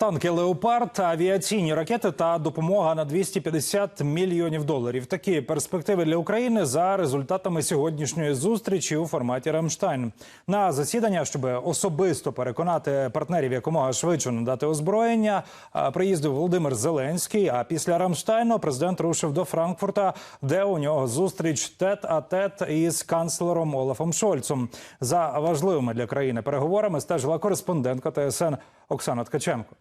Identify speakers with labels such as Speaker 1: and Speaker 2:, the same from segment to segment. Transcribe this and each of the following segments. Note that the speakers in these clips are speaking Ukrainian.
Speaker 1: Танки Леопард, авіаційні ракети та допомога на 250 мільйонів доларів. Такі перспективи для України за результатами сьогоднішньої зустрічі у форматі Рамштайн. На засідання, щоб особисто переконати партнерів якомога швидше надати озброєння, приїздив Володимир Зеленський. А після Рамштайну президент рушив до Франкфурта, де у нього зустріч тет-а-тет із канцлером Олафом Шольцом. За важливими для країни переговорами стежила кореспондентка ТСН Оксана Ткаченко.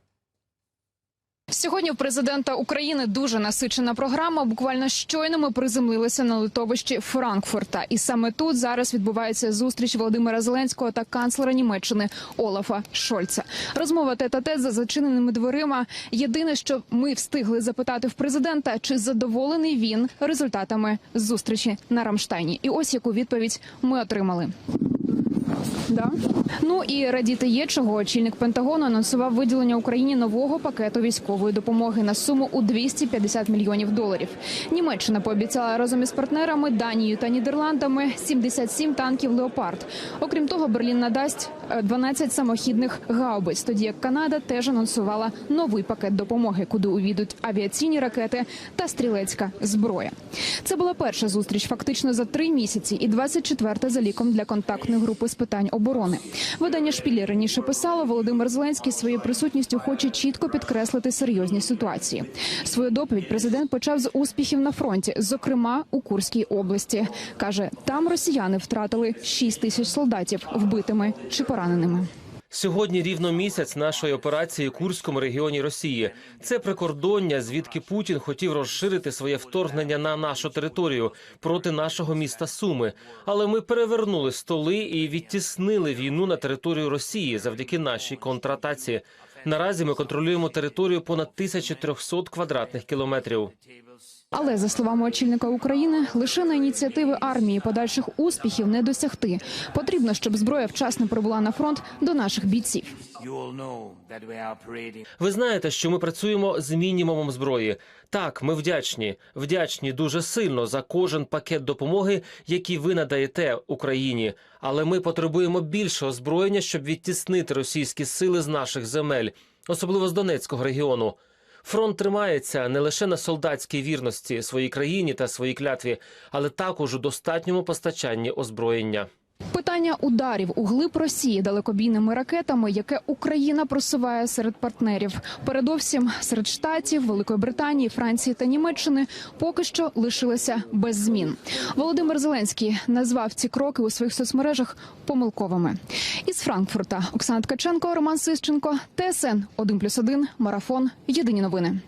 Speaker 2: Сьогодні у президента України дуже насичена програма. Буквально щойно ми приземлилися на литовищі Франкфурта, і саме тут зараз відбувається зустріч Володимира Зеленського та канцлера Німеччини Олафа Шольца. Розмова тет-а-тет за зачиненими дверима. Єдине, що ми встигли запитати в президента, чи задоволений він результатами зустрічі на Рамштайні. І ось яку відповідь ми отримали. Да. Ну і радіти є чого. Очільник Пентагону анонсував виділення Україні нового пакету військової допомоги на суму у 250 мільйонів доларів. Німеччина пообіцяла разом із партнерами Данією та Нідерландами 77 танків Леопард. Окрім того, Берлін надасть е, 12 самохідних гаубиць. Тоді як Канада теж анонсувала новий пакет допомоги, куди увійдуть авіаційні ракети та стрілецька зброя. Це була перша зустріч фактично за три місяці, і 24-та за ліком для контактної групи з питань оборони. Видання шпілі раніше писало, Володимир Зеленський своєю присутністю хоче чітко підкреслити серйозні ситуації. Свою доповідь президент почав з успіхів на фронті, зокрема у Курській області. каже, там росіяни втратили 6 тисяч солдатів вбитими чи пораненими.
Speaker 3: Сьогодні рівно місяць нашої операції Курському регіоні Росії. Це прикордоння, звідки Путін хотів розширити своє вторгнення на нашу територію проти нашого міста Суми. Але ми перевернули столи і відтіснили війну на територію Росії завдяки нашій контратаці. Наразі ми контролюємо територію понад 1300 квадратних кілометрів.
Speaker 2: Але за словами очільника України, лише на ініціативи армії подальших успіхів не досягти. Потрібно, щоб зброя вчасно прибула на фронт до наших бійців.
Speaker 3: Ви знаєте, що ми працюємо з мінімумом зброї. Так, ми вдячні, вдячні дуже сильно за кожен пакет допомоги, який ви надаєте Україні. Але ми потребуємо більше озброєння, щоб відтіснити російські сили з наших земель, особливо з Донецького регіону. Фронт тримається не лише на солдатській вірності своїй країні та своїй клятві, але також у достатньому постачанні озброєння.
Speaker 2: Питання ударів у глиб Росії далекобійними ракетами, яке Україна просуває серед партнерів, передовсім серед штатів, Великої Британії, Франції та Німеччини, поки що лишилися без змін. Володимир Зеленський назвав ці кроки у своїх соцмережах помилковими. Із Франкфурта Оксана Ткаченко, Роман Сищенко, ТСН 1+,1, Марафон. Єдині новини.